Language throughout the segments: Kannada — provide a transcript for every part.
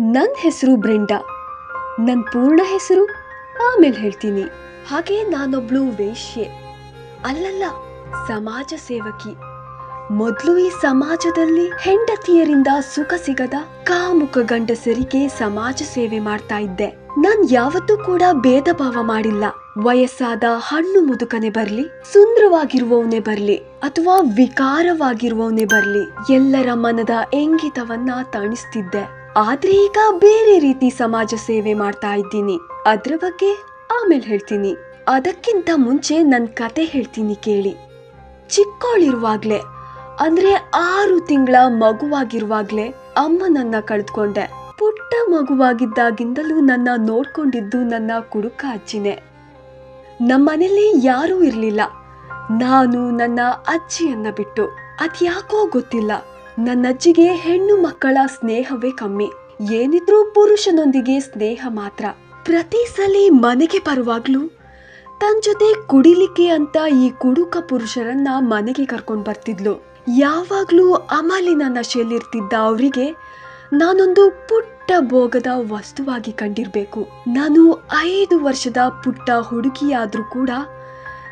ನನ್ನ ಹೆಸರು ಬ್ರೆಂಡಾ. ನನ್ನ ಪೂರ್ಣ ಹೆಸರು ಆಮೇಲೆ ಹೇಳ್ತೀನಿ. ಹಾಗೆ ನಾನೊಬ್ಳು ವೇಶ್ಯೆ. ಅಲ್ಲಲ್ಲ, ಸಮಾಜ ಸೇವಕಿ. ಮೊದಲು ಈ ಸಮಾಜದಲ್ಲಿ ಹೆಂಡತಿಯರಿಂದ ಸುಖ ಸಿಗದ ಕಾಮುಕ ಗಂಡಸರಿಗೆ ಸಮಾಜ ಸೇವೆ ಮಾಡ್ತಾ ಇದ್ದೆ. ನಾನ್ ಯಾವತ್ತೂ ಕೂಡ ಭೇದ ಭಾವ ಮಾಡಿಲ್ಲ. ವಯಸ್ಸಾದ ಹಣ್ಣು ಮುದುಕನೆ ಬರ್ಲಿ, ಸುಂದರವಾಗಿರುವವನೇ ಬರ್ಲಿ, ಅಥವಾ ವಿಕಾರವಾಗಿರುವವನೇ ಬರ್ಲಿ, ಎಲ್ಲರ ಮನದ ಎಂಗಿತವನ್ನ ತಣಿಸ್ತಿದ್ದೆ. ಆದ್ರೆ ಈಗ ಬೇರೆ ರೀತಿ ಸಮಾಜ ಸೇವೆ ಮಾಡ್ತಾ ಇದ್ದೀನಿ. ಅದ್ರ ಬಗ್ಗೆ ಆಮೇಲೆ ಹೇಳ್ತೀನಿ. ಅದಕ್ಕಿಂತ ಮುಂಚೆ ನನ್ ಕತೆ ಹೇಳ್ತೀನಿ ಕೇಳಿ. ಚಿಕ್ಕವಳಿರುವಾಗ್ಲೇ ಅಂದ್ರೆ ಆರು ತಿಂಗಳ ಮಗುವಾಗಿರುವಾಗ್ಲೇ ಅಮ್ಮನನ್ನ ಕಳೆದುಕೊಂಡೆ. ಪುಟ್ಟ ಮಗುವಾಗಿದ್ದಾಗಿಂದಲೂ ನನ್ನ ನೋಡ್ಕೊಂಡಿದ್ದು ನನ್ನ ಕುಡುಕ ಅಜ್ಜಿನೇ. ನಮ್ಮನೇಲಿ ಯಾರೂ ಇರಲಿಲ್ಲ. ನಾನು ನನ್ನ ಅಜ್ಜಿಯನ್ನ ಬಿಟ್ಟು, ಅದ್ಯಾಕೋ ಗೊತ್ತಿಲ್ಲ. ನನ್ನ ಅಜ್ಜಿಗೆ ಹೆಣ್ಣು ಮಕ್ಕಳ ಸ್ನೇಹವೇ ಕಮ್ಮಿ. ಏನಿದ್ರೂ ಪುರುಷನೊಂದಿಗೆ ಸ್ನೇಹ ಮಾತ್ರ. ಪ್ರತಿ ಸಲ ಮನೆಗೆ ಬರುವಾಗ್ಲೂ ತನ್ನ ಜೊತೆ ಕುಡಿಲಿಕ್ಕೆ ಅಂತ ಈ ಕುಡುಕ ಪುರುಷರನ್ನ ಮನೆಗೆ ಕರ್ಕೊಂಡು ಬರ್ತಿದ್ಲು. ಯಾವಾಗ್ಲೂ ಅಮಲಿನ ನಶೆಯಲ್ಲಿರ್ತಿದ್ದ ಅವರಿಗೆ ನಾನೊಂದು ಪುಟ್ಟ ಭೋಗದ ವಸ್ತುವಾಗಿ ಕಂಡಿರ್ಬೇಕು. ನಾನು ಐದು ವರ್ಷದ ಪುಟ್ಟ ಹುಡುಗಿಯಾದ್ರೂ ಕೂಡ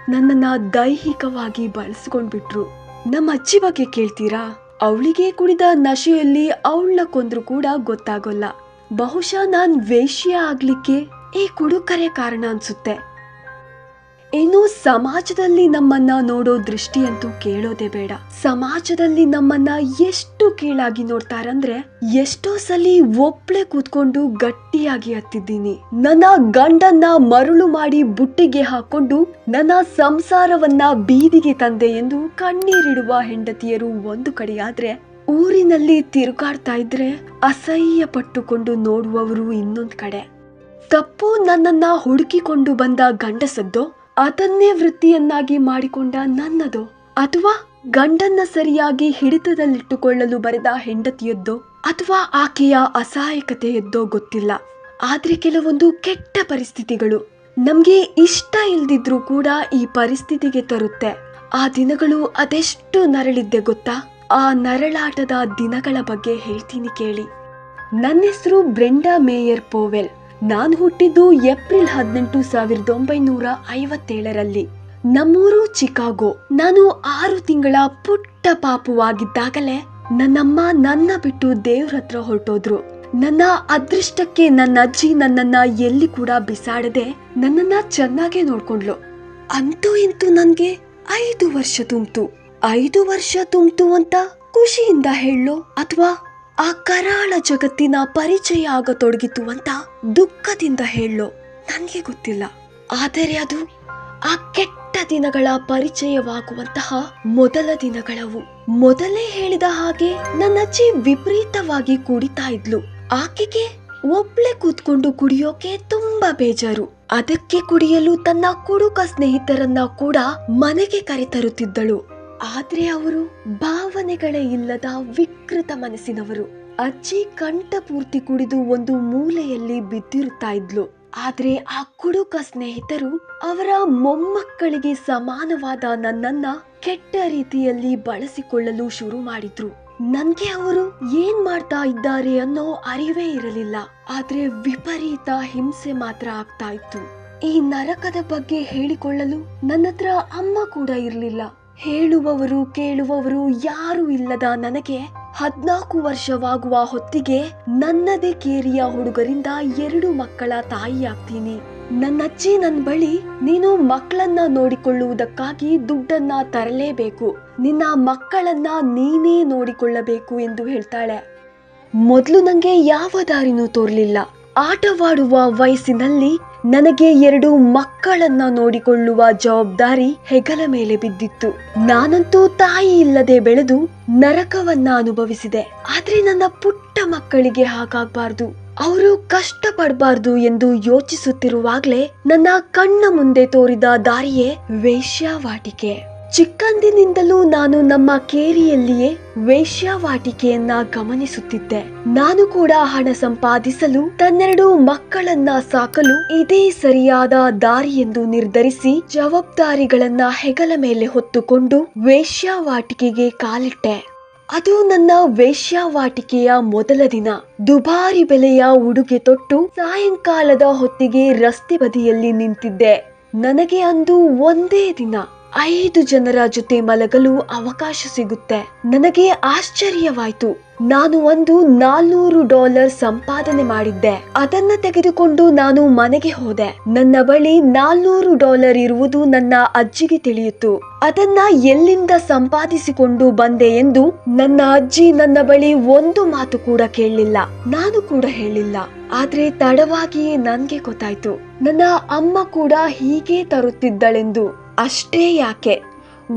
ನನ್ನನ್ನ ದೈಹಿಕವಾಗಿ ಬಳಸ್ಕೊಂಡ್ಬಿಟ್ರು. ನಮ್ಮ ಅಜ್ಜಿ ಬಗ್ಗೆ ಕೇಳ್ತೀರಾ? ಅವಳಿಗೆ ಕುಡಿದ ನಶೆಯಲ್ಲಿ ಅವಳನ್ನ ಕೊಂದ್ರು ಕೂಡ ಗೊತ್ತಾಗೋಲ್ಲ. ಬಹುಶಃ ನಾನ್ ವೇಶ್ಯ ಆಗ್ಲಿಕ್ಕೆ ಈ ಕುಡುಕರೆ ಕಾರಣ ಅನ್ಸುತ್ತೆ. ಇನ್ನು ಸಮಾಜದಲ್ಲಿ ನಮ್ಮನ್ನ ನೋಡೋ ದೃಷ್ಟಿಯಂತೂ ಕೇಳೋದೇ ಬೇಡ. ಸಮಾಜದಲ್ಲಿ ನಮ್ಮನ್ನ ಎಷ್ಟು ಕೀಳಾಗಿ ನೋಡ್ತಾರಂದ್ರೆ ಎಷ್ಟೋ ಸಲಿ ಒಪ್ಳೆ ಕೂತ್ಕೊಂಡು ಗಟ್ಟಿಯಾಗಿ ಹತ್ತಿದ್ದೀನಿ. ನನ್ನ ಗಂಡನ್ನ ಮರುಳು ಮಾಡಿ ಬುಟ್ಟಿಗೆ ಹಾಕೊಂಡು ನನ್ನ ಸಂಸಾರವನ್ನ ಬೀದಿಗೆ ತಂದೆ ಎಂದು ಕಣ್ಣೀರಿಡುವ ಹೆಂಡತಿಯರು ಒಂದು ಕಡೆಯಾದ್ರೆ ಊರಿನಲ್ಲಿ ತಿರುಗಾಡ್ತಾ ಇದ್ರೆ ಅಸಹ್ಯ ಪಟ್ಟುಕೊಂಡು ನೋಡುವವರು ಇನ್ನೊಂದ್ ಕಡೆ. ತಪ್ಪು ನನ್ನನ್ನ ಹುಡುಕಿಕೊಂಡು ಬಂದ ಗಂಡಸದ್ದೋ ಅದನ್ನೇ ವೃತ್ತಿಯನ್ನಾಗಿ ಮಾಡಿಕೊಂಡ ನನ್ನದು. ಅಥವಾ ಗಂಡನ್ನ ಸರಿಯಾಗಿ ಹಿಡಿತದಲ್ಲಿಟ್ಟುಕೊಳ್ಳಲು ಬರೆದ ಹೆಂಡತಿಯದ್ದೋ, ಅಥವಾ ಆಕೆಯ ಅಸಹಾಯಕತೆಯದ್ದೋ ಗೊತ್ತಿಲ್ಲ. ಆದ್ರೆ ಕೆಲವೊಂದು ಕೆಟ್ಟ ಪರಿಸ್ಥಿತಿಗಳು. ನಮ್ಗೆ ಇಷ್ಟ ಇಲ್ದಿದ್ರೂ ಕೂಡ ಈ ಪರಿಸ್ಥಿತಿಗೆ ತರುತ್ತೆ. ಆ ದಿನಗಳು ಅದೆಷ್ಟು ನರಳಿದ್ದೆ ಗೊತ್ತಾ? ಆ ನರಳಾಟದ ದಿನಗಳ ಬಗ್ಗೆ ಹೇಳ್ತೀನಿ ಕೇಳಿ. ನನ್ನ ಹೆಸರು ಬ್ರೆಂಡಾ ಮೇಯರ್ ಪೋವೆಲ್. ನಾನು ಹುಟ್ಟಿದ್ದು ಏಪ್ರಿಲ್ ಹದಿನೆಂಟು ಸಾವಿರದ ಒಂಬೈನೂರ ಐವತ್ತೇಳರಲ್ಲಿ. ನಮ್ಮೂರು ಚಿಕಾಗೋ. ನಾನು ಆರು ತಿಂಗಳ ಪುಟ್ಟ ಪಾಪುವಾಗಿದ್ದಾಗಲೇ ನನ್ನಮ್ಮ ನನ್ನ ಬಿಟ್ಟು ದೇವ್ರ ಹತ್ರ ಹೊರಟೋದ್ರು. ನನ್ನ ಅದೃಷ್ಟಕ್ಕೆ ನನ್ನ ಅಜ್ಜಿ ನನ್ನನ್ನ ಎಲ್ಲಿ ಕೂಡ ಬಿಸಾಡದೆ ನನ್ನನ್ನ ಚೆನ್ನಾಗೆ ನೋಡ್ಕೊಂಡ್ಲು ಅಂತೂ ಇಂತೂ ನನ್ಗೆ ಐದು ವರ್ಷ ತುಂಬ್ತು. ಐದು ವರ್ಷ ತುಂಬ್ತು ಅಂತ ಖುಷಿಯಿಂದ ಹೇಳೋ ಅಥವಾ ಆ ಕರಾಳ ಜಗತ್ತಿನ ಪರಿಚಯ ಆಗತೊಡಗಿತು ಅಂತ ದುಃಖದಿಂದ ಹೇಳೋ ನನಗೆ ಗೊತ್ತಿಲ್ಲ. ಆದರೆ ಅದು ಆ ಕೆಟ್ಟ ದಿನಗಳ ಪರಿಚಯವಾಗುವಂತಹ ಮೊದಲ ದಿನಗಳವು. ಮೊದಲೇ ಹೇಳಿದ ಹಾಗೆ ನನ್ನ ಅಜ್ಜಿ ವಿಪರೀತವಾಗಿ ಕುಡಿತಾ ಇದ್ಲು. ಆಕೆಗೆ ಒಬ್ಳೆ ಕೂತ್ಕೊಂಡು ಕುಡಿಯೋಕೆ ತುಂಬಾ ಬೇಜಾರು. ಅದಕ್ಕೆ ಕುಡಿಯಲು ತನ್ನ ಕುಡುಕ ಸ್ನೇಹಿತರನ್ನ ಕೂಡ ಮನೆಗೆ ಕರೆತರುತ್ತಿದ್ದಳು. ಆದ್ರೆ ಅವರು ಭಾವನೆಗಳೇ ಇಲ್ಲದ ವಿಕೃತ ಮನಸ್ಸಿನವರು. ಅಜ್ಜಿ ಕಂಠಪೂರ್ತಿ ಕುಡಿದು ಒಂದು ಮೂಲೆಯಲ್ಲಿ ಬಿದ್ದಿರುತ್ತಾ ಇದ್ಲು. ಆದ್ರೆ ಆ ಕುಡುಕ ಸ್ನೇಹಿತರು ಅವರ ಮೊಮ್ಮಕ್ಕಳಿಗೆ ಸಮಾನವಾದ ನನ್ನನ್ನ ಕೆಟ್ಟ ರೀತಿಯಲ್ಲಿ ಬಳಸಿಕೊಳ್ಳಲು ಶುರು ಮಾಡಿದ್ರು. ನನ್ಗೆ ಅವರು ಏನ್ ಮಾಡ್ತಾ ಇದ್ದಾರೆ ಅನ್ನೋ ಅರಿವೇ ಇರಲಿಲ್ಲ. ಆದ್ರೆ ವಿಪರೀತ ಹಿಂಸೆ ಮಾತ್ರ ಆಗ್ತಾ ಇತ್ತು. ಈ ನರಕದ ಬಗ್ಗೆ ಹೇಳಿಕೊಳ್ಳಲು ನನ್ನತ್ರ ಅಮ್ಮ ಕೂಡ ಇರಲಿಲ್ಲ. ಹೇಳುವವರು, ಕೇಳುವವರು ಯಾರು ಇಲ್ಲದ ನನಗೆ ಹದ್ನಾಲ್ಕು ವರ್ಷವಾಗುವ ಹೊತ್ತಿಗೆ ನನ್ನದೇ ಕೇರಿಯ ಹುಡುಗರಿಂದ ಎರಡು ಮಕ್ಕಳ ತಾಯಿಯಾಗ್ತೀನಿ. ನನ್ನಜ್ಜಿ ನನ್ನ ಬಳಿ ನೀನು ಮಕ್ಕಳನ್ನ ನೋಡಿಕೊಳ್ಳುವುದಕ್ಕಾಗಿ ದುಡ್ಡನ್ನ ತರಲೇಬೇಕು. ನಿನ್ನ ಮಕ್ಕಳನ್ನ ನೀನೇ ನೋಡಿಕೊಳ್ಳಬೇಕು ಎಂದು ಹೇಳ್ತಾಳೆ. ಮೊದಲು ನನಗೆ ಯಾವ ದಾರಿನೂ ತೋರ್ಲಿಲ್ಲ. ಆಟವಾಡುವ ವಯಸ್ಸಿನಲ್ಲಿ ನನಗೆ ಎರಡು ಮಕ್ಕಳನ್ನ ನೋಡಿಕೊಳ್ಳುವ ಜವಾಬ್ದಾರಿ ಹೆಗಲ ಮೇಲೆ ಬಿದ್ದಿತ್ತು. ನಾನಂತೂ ತಾಯಿ ಇಲ್ಲದೆ ಬೆಳೆದು ನರಕವನ್ನ ಅನುಭವಿಸಿದೆ. ಆದ್ರೆ ನನ್ನ ಪುಟ್ಟ ಮಕ್ಕಳಿಗೆ ಹಾಗಾಗಬಾರ್ದು. ಅವರು ಕಷ್ಟ ಪಡಬಾರ್ದು ಎಂದು ಯೋಚಿಸುತ್ತಿರುವಾಗ್ಲೇ ನನ್ನ ಕಣ್ಣ ಮುಂದೆ ತೋರಿದ ದಾರಿಯೇ ವೇಶ್ಯಾವಾಟಿಕೆ. ಚಿಕ್ಕಂದಿನಿಂದಲೂ ನಾನು ನಮ್ಮ ಕೇರಿಯಲ್ಲಿಯೇ ವೇಶ್ಯಾವಾಟಿಕೆಯನ್ನ ಗಮನಿಸುತ್ತಿದ್ದೆ. ನಾನು ಕೂಡ ಹಣ ಸಂಪಾದಿಸಲು, ತನ್ನೆರಡು ಮಕ್ಕಳನ್ನ ಸಾಕಲು ಇದೇ ಸರಿಯಾದ ದಾರಿ ಎಂದು ನಿರ್ಧರಿಸಿ ಜವಾಬ್ದಾರಿಗಳನ್ನ ಹೆಗಲ ಮೇಲೆ ಹೊತ್ತುಕೊಂಡು ವೇಶ್ಯಾವಾಟಿಕೆಗೆ ಕಾಲಿಟ್ಟೆ. ಅದು ನನ್ನ ವೇಶ್ಯಾವಾಟಿಕೆಯ ಮೊದಲ ದಿನ. ದುಬಾರಿ ಬೆಲೆಯ ಉಡುಗೆ ತೊಟ್ಟು ಸಾಯಂಕಾಲದ ಹೊತ್ತಿಗೆ ರಸ್ತೆ ಬದಿಯಲ್ಲಿ ನಿಂತಿದ್ದೆ. ನನಗೆ ಅಂದು ಒಂದೇ ದಿನ. ಐದು ಜನರ ಜೊತೆ ಮಲಗಲು ಅವಕಾಶ ಸಿಗುತ್ತೆ. ನನಗೆ ಆಶ್ಚರ್ಯವಾಯ್ತು. ನಾನು ಒಂದು ನಾಲ್ನೂರು ಡಾಲರ್ ಸಂಪಾದನೆ ಮಾಡಿದ್ದೆ. ಅದನ್ನ ತೆಗೆದುಕೊಂಡು ನಾನು ಮನೆಗೆ ಹೋದೆ. ನನ್ನ ಬಳಿ ನಾಲ್ನೂರು ಡಾಲರ್ ಇರುವುದು ನನ್ನ ಅಜ್ಜಿಗೆ ತಿಳಿಯಿತು. ಅದನ್ನ ಎಲ್ಲಿಂದ ಸಂಪಾದಿಸಿಕೊಂಡು ಬಂದೆ ಎಂದು ನನ್ನ ಅಜ್ಜಿ ನನ್ನ ಬಳಿ ಒಂದು ಮಾತು ಕೂಡ ಕೇಳಲಿಲ್ಲ. ನಾನು ಕೂಡ ಹೇಳಿಲ್ಲ. ಆದ್ರೆ ತಡವಾಗಿಯೇ ನನ್ಗೆ ಗೊತ್ತಾಯ್ತು. ನನ್ನ ಅಮ್ಮ ಕೂಡ ಹೀಗೆ ತರುತ್ತಿದ್ದಳೆಂದು. ಅಷ್ಟೇ ಯಾಕೆ?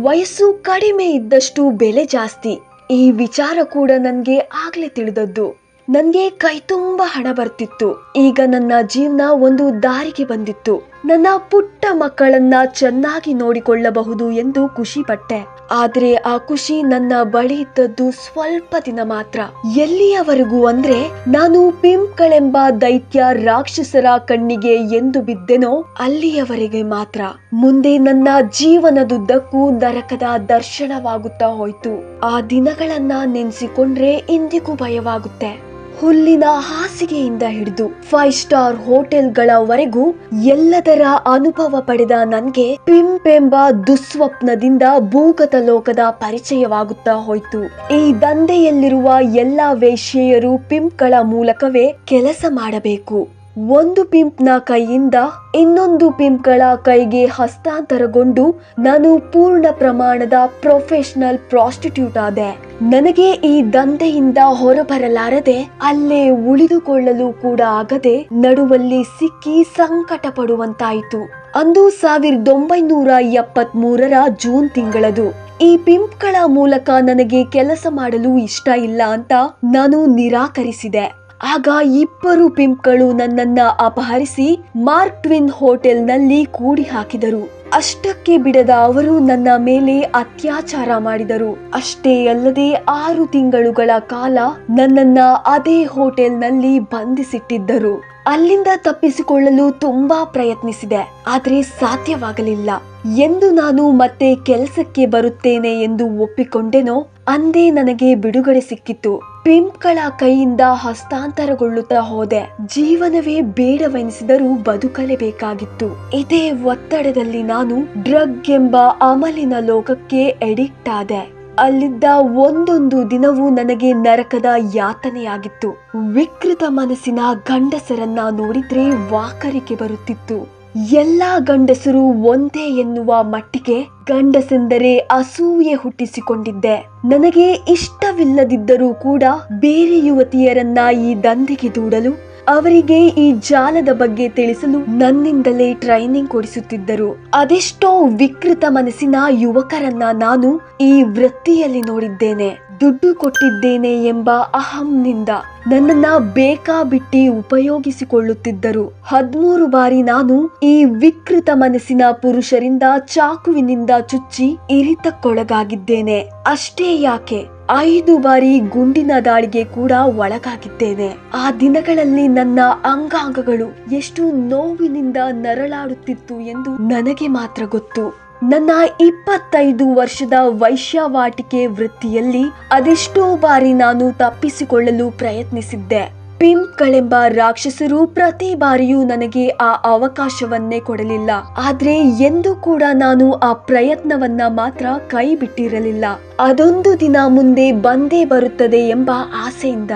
ವಯಸ್ಸು ಕಡಿಮೆ ಇದ್ದಷ್ಟು ಬೆಲೆ ಜಾಸ್ತಿ. ಈ ವಿಚಾರ ಕೂಡ ನನಗೆ ಆಗಲೇ ತಿಳಿದದ್ದು. ನನಗೆ ಕೈ ತುಂಬ ಹಣ ಬರ್ತಿತ್ತು. ಈಗ ನನ್ನ ಜೀವನ ಒಂದು ದಾರಿಗೆ ಬಂದಿತ್ತು. ನನ್ನ ಪುಟ್ಟ ಮಕ್ಕಳನ್ನ ಚೆನ್ನಾಗಿ ನೋಡಿಕೊಳ್ಳಬಹುದು ಎಂದು ಖುಷಿ ಪಟ್ಟೆ ಆದ್ರೆ ಆ ಖುಷಿ ನನ್ನ ಬಳಿ ಇದ್ದದ್ದು ಸ್ವಲ್ಪ ದಿನ ಮಾತ್ರ. ಎಲ್ಲಿಯವರೆಗೂ ಅಂದ್ರೆ ನಾನು ಪಿಂಪ್ಗಳೆಂಬ ದೈತ್ಯ ರಾಕ್ಷಸರ ಕಣ್ಣಿಗೆ ಎಂದು ಬಿದ್ದೆನೋ ಅಲ್ಲಿಯವರೆಗೆ ಮಾತ್ರ. ಮುಂದೆ ನನ್ನ ಜೀವನದುದ್ದಕ್ಕೂ ನರಕದ ದರ್ಶನವಾಗುತ್ತಾ ಹೋಯ್ತು. ಆ ದಿನಗಳನ್ನ ನೆನೆಸಿಕೊಂಡ್ರೆ ಇಂದಿಗೂ ಭಯವಾಗುತ್ತೆ. ಹುಲ್ಲಿನ ಹಾಸಿಗೆಯಿಂದ ಹಿಡಿದು ಫೈವ್ ಸ್ಟಾರ್ ಹೋಟೆಲ್ಗಳವರೆಗೂ ಎಲ್ಲದರ ಅನುಭವ ಪಡೆದ ನನ್ಗೆ ಪಿಂಪೆಂಬ ದುಸ್ವಪ್ನದಿಂದ ಭೂಗತ ಲೋಕದ ಪರಿಚಯವಾಗುತ್ತಾ ಹೋಯ್ತು. ಈ ದಂಧೆಯಲ್ಲಿರುವ ಎಲ್ಲಾ ವೇಶ್ಯೆಯರು ಪಿಂಪ್ಗಳ ಮೂಲಕವೇ ಕೆಲಸ ಮಾಡಬೇಕು. ಒಂದು ಪಿಂಪ್ನ ಕೈಯಿಂದ ಇನ್ನೊಂದು ಪಿಂಪ್ಗಳ ಕೈಗೆ ಹಸ್ತಾಂತರಗೊಂಡು ನಾನು ಪೂರ್ಣ ಪ್ರಮಾಣದ ಪ್ರೊಫೆಷನಲ್ ಪ್ರಾಸ್ಟಿಟ್ಯೂಟ್ ಆದೆ. ನನಗೆ ಈ ದಂಧೆಯಿಂದ ಹೊರಬರಲಾರದೆ ಅಲ್ಲೇ ಉಳಿದುಕೊಳ್ಳಲು ಕೂಡ ಆಗದೆ ನಡುವಲ್ಲಿ ಸಿಕ್ಕಿ ಸಂಕಟ ಪಡುವಂತಾಯಿತು ಅಂದು ಸಾವಿರದ ಒಂಬೈನೂರ ಜೂನ್ ತಿಂಗಳದು. ಈ ಪಿಂಪ್ಗಳ ಮೂಲಕ ನನಗೆ ಕೆಲಸ ಮಾಡಲು ಇಷ್ಟ ಇಲ್ಲ ಅಂತ ನಾನು ನಿರಾಕರಿಸಿದೆ. ಆಗ ಇಬ್ಬರು ಪಿಂಪ್ಗಳು ನನ್ನನ್ನ ಅಪಹರಿಸಿ ಮಾರ್ಕ್ ಟ್ವಿನ್ ಹೋಟೆಲ್ನಲ್ಲಿ ಕೂಡಿ ಹಾಕಿದರು ಅಷ್ಟಕ್ಕೆ ಬಿಡದ ಅವರು ನನ್ನ ಮೇಲೆ ಅತ್ಯಾಚಾರ ಮಾಡಿದರು. ಅಷ್ಟೇ ಅಲ್ಲದೆ ಆರು ತಿಂಗಳುಗಳ ಕಾಲ ನನ್ನನ್ನ ಅದೇ ಹೋಟೆಲ್ನಲ್ಲಿ ಬಂಧಿಸಿಟ್ಟಿದ್ದರು. ಅಲ್ಲಿಂದ ತಪ್ಪಿಸಿಕೊಳ್ಳಲು ತುಂಬಾ ಪ್ರಯತ್ನಿಸಿದೆ, ಆದರೆ ಸಾಧ್ಯವಾಗಲಿಲ್ಲ. ಎಂದು ನಾನು ಮತ್ತೆ ಕೆಲಸಕ್ಕೆ ಬರುತ್ತೇನೆ ಎಂದು ಒಪ್ಪಿಕೊಂಡೆನೋ, ಅಂದೇ ನನಗೆ ಬಿಡುಗಡೆ ಸಿಕ್ಕಿತು. ಪಿಂಪ್ಗಳ ಕೈಯಿಂದ ಹಸ್ತಾಂತರಗೊಳ್ಳುತ್ತಾ ಹೋದೆ. ಜೀವನವೇ ಬೇಡವೆನಿಸಿದರೂ ಬದುಕಲೇಬೇಕಾಗಿತ್ತು. ಇದೇ ಒತ್ತಡದಲ್ಲಿ ನಾನು ಡ್ರಗ್ ಎಂಬ ಅಮಲಿನ ಲೋಕಕ್ಕೆ ಎಡಿಕ್ಟ್ ಆದೆ. ಅಲ್ಲಿದ್ದ ಒಂದೊಂದು ದಿನವೂ ನನಗೆ ನರಕದ ಯಾತನೆಯಾಗಿತ್ತು. ವಿಕೃತ ಮನಸ್ಸಿನ ಗಂಡಸರನ್ನ ನೋಡಿದ್ರೆ ವಾಕರಿಕೆ ಬರುತ್ತಿತ್ತು. ಎಲ್ಲಾ ಗಂಡಸರು ಒಂದೇ ಎನ್ನುವ ಮಟ್ಟಿಗೆ ಗಂಡಸೆಂದರೆ ಅಸೂಯೆ ಹುಟ್ಟಿಸಿಕೊಂಡಿದ್ದೆ. ನನಗೆ ಇಷ್ಟವಿಲ್ಲದಿದ್ದರೂ ಕೂಡ ಬೇರೆ ಯುವತಿಯರನ್ನ ಈ ದಂಧೆಗೆ ದೂಡಲು ಅವರಿಗೆ ಈ ಜಾಲದ ಬಗ್ಗೆ ತಿಳಿಸಲು ನನ್ನಿಂದಲೇ ಟ್ರೈನಿಂಗ್ ಕೊಡಿಸುತ್ತಿದ್ದರು. ಅದೆಷ್ಟೋ ವಿಕೃತ ಮನಸ್ಸಿನ ಯುವಕರನ್ನ ನಾನು ಈ ವೃತ್ತಿಯಲ್ಲಿ ನೋಡಿದ್ದೇನೆ. ದುಡ್ಡು ಕೊಟ್ಟಿದ್ದೇನೆ ಎಂಬ ಅಹಂನಿಂದ ನನ್ನನ್ನ ಬೇಕಾಬಿಟ್ಟಿ ಉಪಯೋಗಿಸಿಕೊಳ್ಳುತ್ತಿದ್ದರು. ಹದ್ಮೂರು ಬಾರಿ ನಾನು ಈ ವಿಕೃತ ಮನಸ್ಸಿನ ಪುರುಷರಿಂದ ಚಾಕುವಿನಿಂದ ಚುಚ್ಚಿ ಇರಿತಕ್ಕೊಳಗಾಗಿದ್ದೇನೆ. ಅಷ್ಟೇ ಯಾಕೆ? ಐದು ಬಾರಿ ಗುಂಡಿನ ದಾಳಿಗೆ ಕೂಡ ಒಳಗಾಗಿದ್ದೇನೆ. ಆ ದಿನಗಳಲ್ಲಿ ನನ್ನ ಅಂಗಾಂಗಗಳು ಎಷ್ಟು ನೋವಿನಿಂದ ನರಳಾಡುತ್ತಿತ್ತು ಎಂದು ನನಗೆ ಮಾತ್ರ ಗೊತ್ತು. ನನ್ನ ಇಪ್ಪತ್ತೈದು ವರ್ಷದ ವೈಶ್ಯವಾಟಿಕೆ ವೃತ್ತಿಯಲ್ಲಿ ಅದೆಷ್ಟೋ ಬಾರಿ ನಾನು ತಪ್ಪಿಸಿಕೊಳ್ಳಲು ಪ್ರಯತ್ನಿಸಿದ್ದೆ. ಪಿಂಪ್ಗಳೆಂಬ ರಾಕ್ಷಸರು ಪ್ರತಿ ಬಾರಿಯೂ ನನಗೆ ಆ ಅವಕಾಶವನ್ನೇ ಕೊಡಲಿಲ್ಲ. ಆದ್ರೆ ಎಂದು ಕೂಡ ನಾನು ಆ ಪ್ರಯತ್ನವನ್ನ ಮಾತ್ರ ಕೈ ಬಿಟ್ಟಿರಲಿಲ್ಲ ಅದೊಂದು ದಿನ ಮುಂದೆ ಬಂದೇ ಬರುತ್ತದೆ ಎಂಬ ಆಸೆಯಿಂದ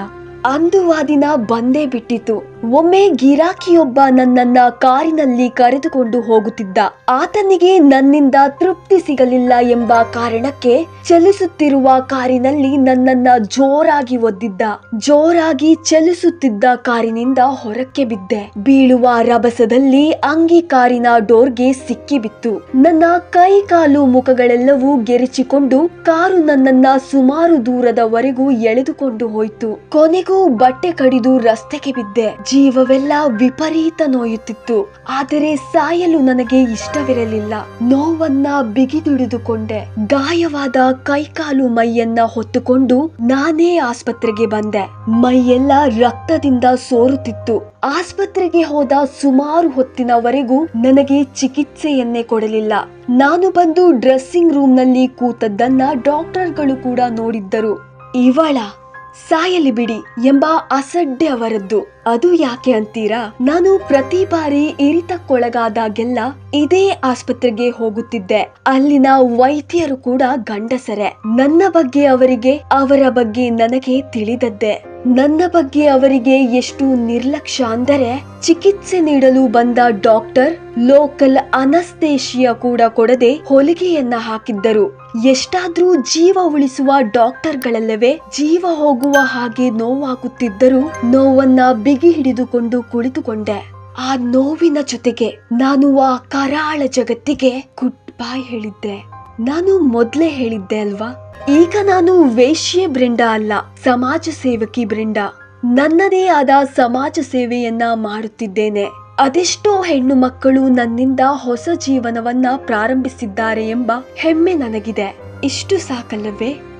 ಅಂದು ಆ ದಿನ ಬಂದೇ ಬಿಟ್ಟಿತು. ಒಮ್ಮೆ ಗಿರಾಕಿಯೊಬ್ಬ ನನ್ನನ್ನ ಕಾರಿನಲ್ಲಿ ಕರೆದುಕೊಂಡು ಹೋಗುತ್ತಿದ್ದ ಆತನಿಗೆ ನನ್ನಿಂದ ತೃಪ್ತಿ ಸಿಗಲಿಲ್ಲ ಎಂಬ ಕಾರಣಕ್ಕೆ ಚಲಿಸುತ್ತಿರುವ ಕಾರಿನಲ್ಲಿ ನನ್ನನ್ನ ಜೋರಾಗಿ ಒದ್ದಿದ್ದ, ಜೋರಾಗಿ ಚಲಿಸುತ್ತಿದ್ದ ಕಾರಿನಿಂದ ಹೊರಕ್ಕೆ ಬಿದ್ದೆ. ಬೀಳುವ ರಭಸದಲ್ಲಿ ಅಂಗಿ ಕಾರಿನ ಡೋರ್ಗೆ ಸಿಕ್ಕಿಬಿತ್ತು ನನ್ನ ಕೈ ಕಾಲು ಮುಖಗಳೆಲ್ಲವೂ ಗೆರೆಚಿಕೊಂಡು ಕಾರು ನನ್ನನ್ನ ಸುಮಾರು ದೂರದವರೆಗೂ ಎಳೆದುಕೊಂಡು ಹೋಯ್ತು. ಕೊನೆಗೂ ಬಟ್ಟೆ ಕಡಿದು ರಸ್ತೆಗೆ ಬಿದ್ದೆ. ಜೀವವೆಲ್ಲ ವಿಪರೀತ ನೋಯುತ್ತಿತ್ತು. ಆದರೆ ಸಾಯಲು ನನಗೆ ಇಷ್ಟವಿರಲಿಲ್ಲ. ನೋವನ್ನ ಬಿಗಿದುಡಿದುಕೊಂಡೆ. ಗಾಯವಾದ ಕೈಕಾಲು ಮೈಯನ್ನ ಹೊತ್ತುಕೊಂಡು ನಾನೇ ಆಸ್ಪತ್ರೆಗೆ ಬಂದೆ. ಮೈಯೆಲ್ಲ ರಕ್ತದಿಂದ ಸೋರುತ್ತಿತ್ತು. ಆಸ್ಪತ್ರೆಗೆ ಹೋದ ಸುಮಾರು ಹೊತ್ತಿನವರೆಗೂ ನನಗೆ ಚಿಕಿತ್ಸೆಯನ್ನೇ ಕೊಡಲಿಲ್ಲ. ನಾನು ಬಂದು ಡ್ರೆಸ್ಸಿಂಗ್ ರೂಮ್ನಲ್ಲಿ ಕೂತದ್ದನ್ನ ಡಾಕ್ಟರ್ಗಳು ಕೂಡ ನೋಡಿದ್ದರು. ಇವಳ, ಸಾಯಲಿ ಬಿಡಿ ಎಂಬ ಅಸಡ್ಡೆ ಅವರದ್ದು. ಅದು ಯಾಕೆ ಅಂತೀರಾ? ನಾನು ಪ್ರತಿ ಬಾರಿ ಇರಿತಕ್ಕೊಳಗಾದಾಗೆಲ್ಲ ಇದೇ ಆಸ್ಪತ್ರೆಗೆ ಹೋಗುತ್ತಿದ್ದೆ. ಅಲ್ಲಿನ ವೈದ್ಯರು ಕೂಡ ಗಂಡಸರೆ. ನನ್ನ ಬಗ್ಗೆ ಅವರಿಗೆ, ಅವರ ಬಗ್ಗೆ ನನಗೆ ತಿಳಿದದ್ದೆ. ನನ್ನ ಬಗ್ಗೆ ಅವರಿಗೆ ಎಷ್ಟು ನಿರ್ಲಕ್ಷ್ಯ ಅಂದರೆ, ಚಿಕಿತ್ಸೆ ನೀಡಲು ಬಂದ ಡಾಕ್ಟರ್ ಲೋಕಲ್ ಅನಸ್ತೇಶಿಯ ಕೂಡ ಕೊಡದೆ ಹೊಲಿಗೆಯನ್ನ ಹಾಕಿದ್ದರು. ಎಷ್ಟಾದ್ರೂ ಜೀವ ಉಳಿಸುವ ಡಾಕ್ಟರ್ಗಳಲ್ಲವೇ, ಜೀವ ಹೋಗುವ ಹಾಗೆ ನೋವಾಗುತ್ತಿದ್ದರೂ ನೋವನ್ನ ಬಿಗಿ ಹಿಡಿದುಕೊಂಡು ಕುಳಿತುಕೊಂಡೆ. ಆ ನೋವಿನ ಜೊತೆಗೆ ನಾನು ಆ ಕರಾಳ ಜಗತ್ತಿಗೆ ಗುಡ್ ಬಾಯ್ ಹೇಳಿದ್ದೆ. ನಾನು ಮೊದ್ಲೇ ಹೇಳಿದ್ದೆ ಅಲ್ವಾ? ಈಗ ನಾನು ವೇಶ್ಯೆ ಬ್ರಿಂಡ ಅಲ್ಲ, ಸಮಾಜ ಸೇವಕಿ ಬ್ರಿಂಡ ನನ್ನದೇ ಆದ ಸಮಾಜ ಸೇವೆಯನ್ನ ಮಾಡುತ್ತಿದ್ದೇನೆ. ಅದೆಷ್ಟೋ ಹೆಣ್ಣು ಮಕ್ಕಳು ನನ್ನಿಂದ ಹೊಸ ಜೀವನವನ್ನ ಪ್ರಾರಂಭಿಸಿದ್ದಾರೆ ಎಂಬ ಹೆಮ್ಮೆ ನನಗಿದೆ. ಇಷ್ಟು ಸಾಕಲ್ಲವೇ?